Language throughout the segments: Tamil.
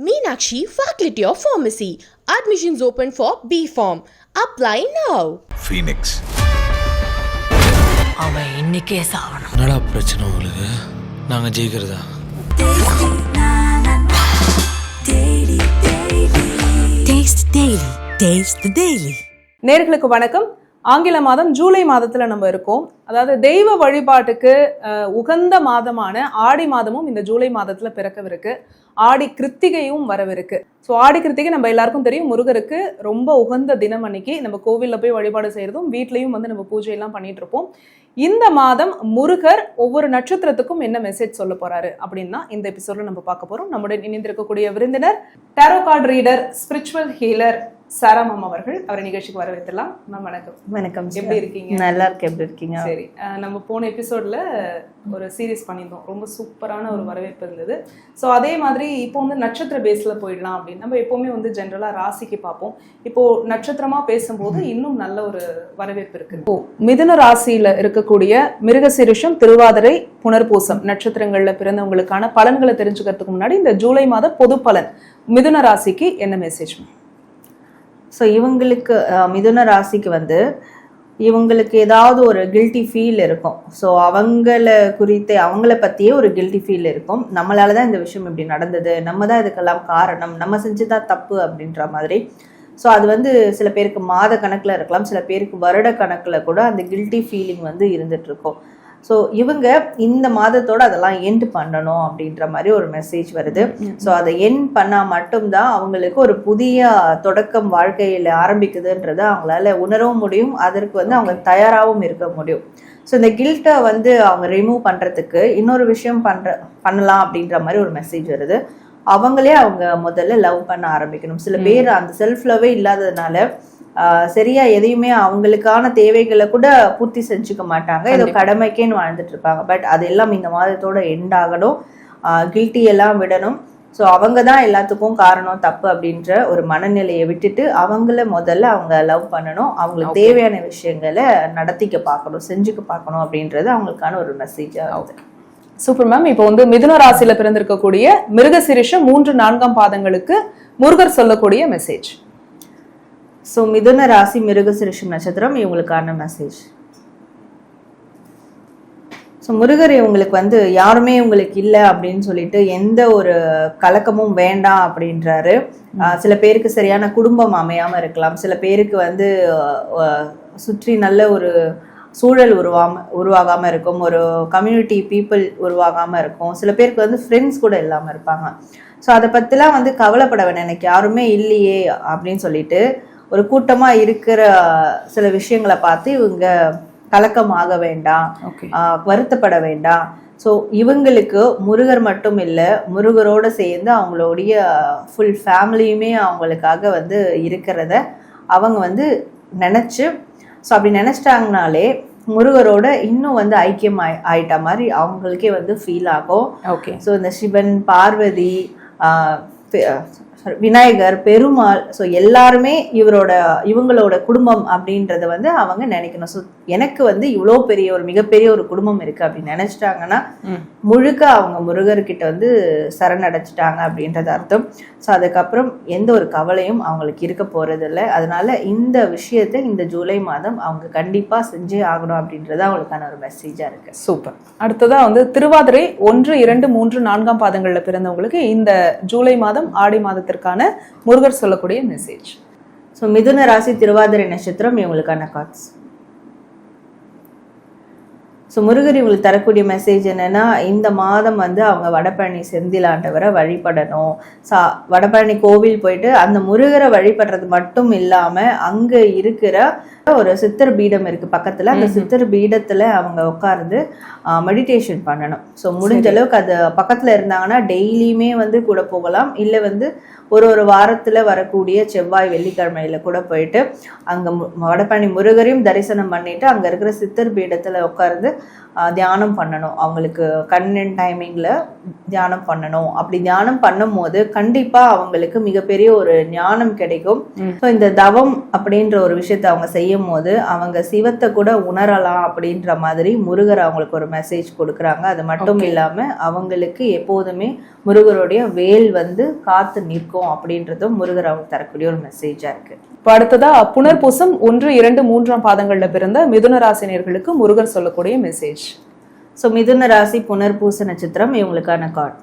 Meenakshi Faculty of Pharmacy. Admissions open for B Form. Apply now. Phoenix அவன் இன்னைக்கே சாவணும் என்னடா பிரச்சனை உங்களுக்கு நாங்கள் ஜெயிக்கிறதா டேஸ்ட் டெய்லி டேஸ்ட் டெய்லி நேர்களுக்கு வணக்கம் ஆங்கில மாதம் ஜூலை மாதத்தில் நம்ம இருக்கோம். அதாவது தெய்வ வழிபாட்டுக்கு உகந்த மாதமான ஆடி மாதமும் இந்த ஜூலை மாதத்தில் பிறக்கவிருக்கு. ஆடி கிருத்திகையும் வரவிருக்கு. ஸோ ஆடி கிருத்திகை நம்ம எல்லாருக்கும் தெரியும். முருகருக்கு ரொம்ப உகந்த தினம் அன்னைக்கு நம்ம கோவிலில் போய் வழிபாடு செய்கிறதும் வீட்லேயும் வந்து நம்ம பூஜையெல்லாம் பண்ணிட்டு இருப்போம். இந்த மாதம் முருகர் ஒவ்வொரு நட்சத்திரத்துக்கும் என்ன மெசேஜ் சொல்ல போறாரு அப்படின்னா இந்த எபிசோட நம்ம பார்க்க போறோம். நம்முடன் இணைந்திருக்கக்கூடிய விருந்தினர் tarot card reader spiritual healer Saramam அவர்கள். அவரை நிகழ்ச்சிக்கு வரவேற்றலாம். மேம் வணக்கம். வணக்கம் எப்படி இருக்கீங்க? நல்லா இருக்கு எப்படி இருக்கீங்க? சரி. நம்ம போன எபிசோட்ல ஒரு சீரிஸ் பண்ணியிருந்தோம். ரொம்ப சூப்பரான ஒரு வரவேற்பு இருந்தது. ஸோ அதே மாதிரி இப்போ வந்து நட்சத்திர பேஸ்ல போயிடலாம் அப்படின்னு நம்ம எப்பவுமே வந்து ஜென்ரலா ராசிக்கு பார்ப்போம். இப்போ நட்சத்திரமா பேசும்போது இன்னும் நல்ல ஒரு வரவேற்பு இருக்கு. இப்போ மிதுன ராசியில இருக்கக்கூடிய மிருகசீரிஷம் திருவாதிரை புனர்பூசம் நட்சத்திரங்கள்ல பிறந்தவங்களுக்கான பலன்களை தெரிஞ்சுக்கிறதுக்கு முன்னாடி இந்த ஜூலை மாத பொது பலன் மிதுன ராசிக்கு என்ன மெசேஜ் ஸோ இவங்களுக்கு மிதுன ராசிக்கு வந்து இவங்களுக்கு ஏதாவது ஒரு கில்ட்டி ஃபீல் இருக்கும். ஸோ அவங்கள குறித்து அவங்கள பற்றியே ஒரு கில்ட்டி ஃபீல் இருக்கும். நம்மளால தான் இந்த விஷயம் இப்படி நடந்தது. நம்ம தான் இதுக்கெல்லாம் காரணம். நம்ம செஞ்சுதான் தப்பு அப்படின்ற மாதிரி. ஸோ அது வந்து சில பேருக்கு மாத கணக்கில் இருக்கலாம். சில பேருக்கு வருட கணக்கில் கூட அந்த கில்ட்டி ஃபீலிங் வந்து இருந்துட்டு இருக்கும். ஸோ இவங்க இந்த மாதத்தோட அதெல்லாம் எண்ட் பண்ணணும் அப்படின்ற மாதிரி ஒரு மெசேஜ் வருது. ஸோ அதை எண்ட் பண்ணால் மட்டும்தான் அவங்களுக்கு ஒரு புதிய தொடக்கம் வாழ்க்கையில் ஆரம்பிக்குதுன்றதை அவங்களால உணரவும் முடியும். அதற்கு வந்து அவங்க தயாராகவும் இருக்க முடியும். ஸோ இந்த கில்ட்டை வந்து அவங்க ரிமூவ் பண்ணுறதுக்கு இன்னொரு விஷயம் பண்ணுற பண்ணலாம் அப்படின்ற மாதிரி ஒரு மெசேஜ் வருது. அவங்களே அவங்க முதல்ல லவ் பண்ண ஆரம்பிக்கணும். சில பேர் அந்த செல்ஃப் லவ்வே இல்லாததுனால சரியா எதையுமே அவங்களுக்கான தேவைகளை கூட பூர்த்தி செஞ்சுக்க மாட்டாங்க. ஏதோ கடமைக்கேன்னு வாழ்ந்துட்டு இருப்பாங்க. பட் அது எல்லாம் இந்த மாதத்தோட எண்ட் ஆகணும். கில்ட்டி எல்லாம் விடணும். ஸோ அவங்க தான் எல்லாத்துக்கும் காரணம் தப்பு அப்படின்ற ஒரு மனநிலையை விட்டுட்டு அவங்கள முதல்ல அவங்க லவ் பண்ணணும். அவங்களுக்கு தேவையான விஷயங்களை நடத்திக்க பார்க்கணும் செஞ்சுக்க பார்க்கணும் அப்படின்றது அவங்களுக்கான ஒரு மெசேஜாக ஆகுது சூப்பர் மேம் இப்போ வந்து மிதுன ராசியில பிறந்திருக்கக்கூடிய மிருகசிரிஷம் மூன்று நான்காம் பாதங்களுக்கு முருகர் சொல்லக்கூடிய மெசேஜ் ஸோ மிதுன ராசி மிருகசிரிஷம் நட்சத்திரம் இவங்களுக்கான மெசேஜ் ஸோ முருகர் இவங்களுக்கு வந்து யாருமே இவங்களுக்கு இல்லை அப்படின்னு சொல்லிட்டு எந்த ஒரு கலக்கமும் வேண்டாம் அப்படின்றாரு. சில பேருக்கு சரியான குடும்பம் அமையாம இருக்கலாம். சில பேருக்கு வந்து சுற்றி நல்ல ஒரு சூழல் உருவாம உருவாகாம இருக்கும். ஒரு கம்யூனிட்டி பீப்புள் உருவாகாம இருக்கும். சில பேருக்கு வந்து ஃப்ரெண்ட்ஸ் கூட இல்லாமல் இருப்பாங்க. ஸோ அதை பற்றிலாம் வந்து கவலைப்பட வேணாம். எனக்கு யாருமே இல்லையே அப்படின்னு சொல்லிட்டு ஒரு கூட்டமா இருக்கிற சில விஷயங்களை பார்த்து இவங்க கலக்கமாக வேண்டாம். வருத்தப்பட வேண்டாம். ஸோ இவங்களுக்கு முருகர் மட்டும் இல்லை முருகரோட சேர்ந்து அவங்களுடைய ஃபுல் ஃபேமிலியுமே அவங்களுக்காக வந்து இருக்கிறத அவங்க வந்து நினச்சி ஸோ அப்படி நினச்சிட்டாங்கனாலே முருகரோட இன்னும் வந்து ஐக்கியம் ஆயி ஆயிட்ட மாதிரி அவங்களுக்கே வந்து ஃபீல் ஆகும். ஓகே ஸோ இந்த சிவன் பார்வதி விநாயகர் பெருமாள் ஸோ எல்லாருமே இவரோட இவங்களோட குடும்பம் அப்படின்றத வந்து அவங்க நினைக்கணும். ஸோ எனக்கு வந்து இவ்வளோ பெரிய ஒரு மிகப்பெரிய ஒரு குடும்பம் இருக்கு அப்படின்னு நினைச்சிட்டாங்கன்னா. முழுக்க அவங்க முருகர்கிட்ட வந்து சரணடைச்சிட்டாங்க அப்படின்றது அர்த்தம். ஸோ அதுக்கப்புறம் எந்த ஒரு கவலையும் அவங்களுக்கு இருக்க போறதில்ல. அதனால இந்த விஷயத்தை இந்த ஜூலை மாதம் அவங்க கண்டிப்பா செஞ்சே ஆகணும் அப்படின்றது அவங்களுக்கான ஒரு மெசேஜா இருக்கு. சூப்பர். அடுத்ததா வந்து திருவாதிரை ஒன்று இரண்டு மூன்று நான்காம் பாதங்கள்ல பிறந்தவங்களுக்கு இந்த ஜூலை மாதம் ஆடி மாதத்திற்கான முருகர் சொல்லக்கூடிய மெசேஜ் ஸோ மிதுன ராசி திருவாதிரை நட்சத்திரம் இவங்களுக்கான கார்ட்ஸ் ஸோ முருகர் இவங்களுக்கு தரக்கூடிய மெசேஜ் என்னன்னா இந்த மாதம் வந்து அவங்க வடபழனி செந்திலாண்டவரை வழிபடணும். சா வடபழனி கோவில் போயிட்டு அந்த முருகரை வழிபடுறது மட்டும் இல்லாம அங்க இருக்கிற ஒரு சித்தர் பீடம் இருக்கு பக்கத்துல. அந்த சித்தர் பீடத்துல அவங்க உட்கார்ந்து மெடிடேஷன் பண்ணணும். ஸோ முடிஞ்ச அளவுக்கு அது பக்கத்துல இருந்தாங்கன்னா டெய்லியுமே வந்து கூட போகலாம். இல்லை வந்து ஒரு ஒரு வாரத்துல வரக்கூடிய செவ்வாய் வெள்ளிக்கிழமையில கூட போயிட்டு அங்க வடபழனி முருகரையும் தரிசனம் பண்ணிட்டு அங்க இருக்கிற சித்தர் பீடத்துல உட்கார்ந்து தியானம் பண்ணணும். அவங்களுக்கு கண்ணன் டைமிங்கில் தியானம் பண்ணணும். அப்படி தியானம் பண்ணும்போது கண்டிப்பாக அவங்களுக்கு மிகப்பெரிய ஒரு ஞானம் கிடைக்கும். ஸோ இந்த தவம் அப்படின்ற ஒரு விஷயத்தை அவங்க செய்யும் போது அவங்க சிவத்தை கூட உணரலாம் அப்படின்ற மாதிரி முருகர் அவங்களுக்கு ஒரு மெசேஜ் கொடுக்குறாங்க. அது மட்டும் இல்லாமல் அவங்களுக்கு எப்போதுமே முருகருடைய வேல் வந்து காத்து நிற்கும் அப்படின்றதும் முருகர் அவங்க தரக்கூடிய ஒரு மெசேஜாக இருக்கு. இப்போ அடுத்ததா புனர்பூசம் ஒன்று இரண்டு மூன்றாம் பாதங்கள்ல பிறந்த மிதுன ராசினியர்களுக்கு முருகர் சொல்லக்கூடிய மெசேஜ் ஸோ மிதுன ராசி புனர்பூச நட்சத்திரம் இவங்களுக்கான கார்டு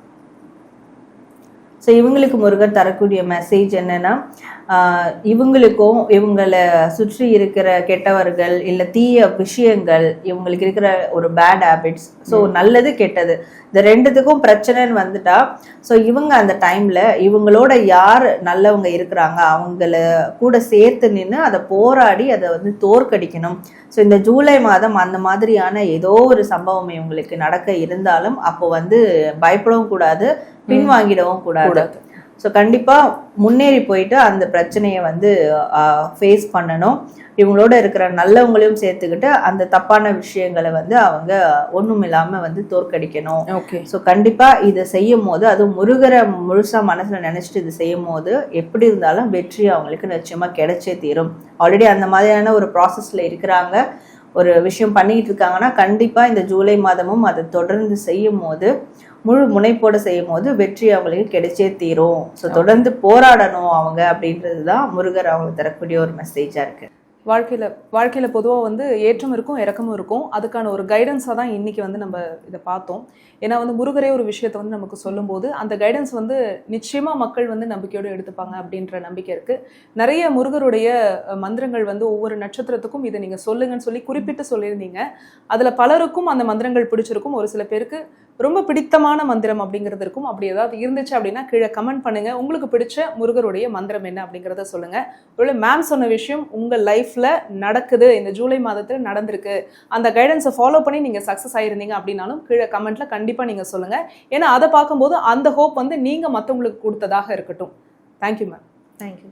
ஸோ இவங்களுக்கு முருகர் தரக்கூடிய மெசேஜ் என்னன்னா இவங்களுக்கும் இவங்களை சுற்றி இருக்கிற கெட்டவர்கள் இல்லை தீய விஷயங்கள் இவங்களுக்கு இருக்கிற ஒரு பேட் ஹேபிட்ஸ் ஸோ நல்லது கெட்டது இந்த ரெண்டுத்துக்கும் பிரச்சனைன்னு வந்துட்டா ஸோ இவங்க அந்த டைம்ல இவங்களோட யார் நல்லவங்க இருக்கிறாங்க அவங்கள கூட சேர்த்து நின்று அதை போராடி அதை வந்து தோற்கடிக்கணும். ஸோ இந்த ஜூலை மாதம் அந்த மாதிரியான ஏதோ ஒரு சம்பவம் இவங்களுக்கு நடக்க இருந்தாலும் அப்போ வந்து பயப்படவும் கூடாது பின்வாங்கிடவும் கூடாது கூடாது. ஸோ கண்டிப்பாக முன்னேறி போயிட்டு அந்த பிரச்சனையை வந்து ஃபேஸ் பண்ணணும். இவங்களோட இருக்கிற நல்லவங்களையும் சேர்த்துக்கிட்டு அந்த தப்பான விஷயங்களை வந்து அவங்க ஒன்றும் இல்லாமல் வந்து தோற்கடிக்கணும். ஓகே ஸோ கண்டிப்பாக இதை செய்யும் போது அதுவும் முருகரை முழுசாக மனசில் நினச்சிட்டு இது செய்யும் போது எப்படி இருந்தாலும் வெற்றி அவங்களுக்கு நிச்சயமாக கிடைச்சே தீரும். ஆல்ரெடி அந்த மாதிரியான ஒரு ப்ராசஸில் இருக்கிறாங்க. ஒரு விஷயம் பண்ணிட்டு இருக்காங்கன்னா கண்டிப்பாக இந்த ஜூலை மாதமும் அதை தொடர்ந்து செய்யும் போது முழு முனைப்போட செய்யும் போது வெற்றி அவங்களுக்கு கிடைச்சே தீரும். ஸோ தொடர்ந்து போராடணும் அவங்க அப்படின்றது தான் முருகர் அவங்களுக்கு தரக்கூடிய ஒரு மெசேஜாக இருக்கு. வாழ்க்கையில் வாழ்க்கையில் பொதுவாக வந்து ஏற்றம் இருக்கும் இறக்கமும் இருக்கும். அதுக்கான ஒரு கைடன்ஸாக தான் இன்றைக்கி வந்து நம்ம இதை பார்த்தோம். ஏன்னா வந்து முருகரே ஒரு விஷயத்தை வந்து நமக்கு சொல்லும்போது அந்த கைடன்ஸ் வந்து நிச்சயமாக மக்கள் வந்து நம்பிக்கையோடு எடுத்துப்பாங்க அப்படின்ற நம்பிக்கை இருக்குது நிறைய முருகருடைய மந்திரங்கள் வந்து ஒவ்வொரு நட்சத்திரத்துக்கும் இதை நீங்கள் சொல்லுங்கன்னு சொல்லி குறிப்பிட்டு சொல்லியிருந்தீங்க. அதில் பலருக்கும் அந்த மந்திரங்கள் பிடிச்சிருக்கும். ஒரு சில பேருக்கு ரொம்ப பிடித்தமான மந்திரம் அப்படிங்கிறது இருக்கும். அப்படி ஏதாவது இருந்துச்சு அப்படின்னா கீழே கமெண்ட் பண்ணுங்க. உங்களுக்கு பிடிச்ச முருகருடைய மந்திரம் என்ன அப்படிங்கிறத சொல்லுங்க. ஒருவேளை மேம் சொன்ன விஷயம் உங்க லைஃப்ல நடக்குது. இந்த ஜூலை மாதத்தில் நடந்திருக்கு. அந்த கைடன்ஸை ஃபாலோ பண்ணி நீங்க சக்ஸஸ் ஆயிருந்தீங்க அப்படின்னாலும் கீழே கமெண்ட்ல கண்டிப்பா நீங்க சொல்லுங்க. ஏன்னா அதை பார்க்கும்போது அந்த ஹோப் வந்து நீங்க மற்றவங்களுக்கு கொடுத்ததாக இருக்கட்டும். Thank you ma'am thank you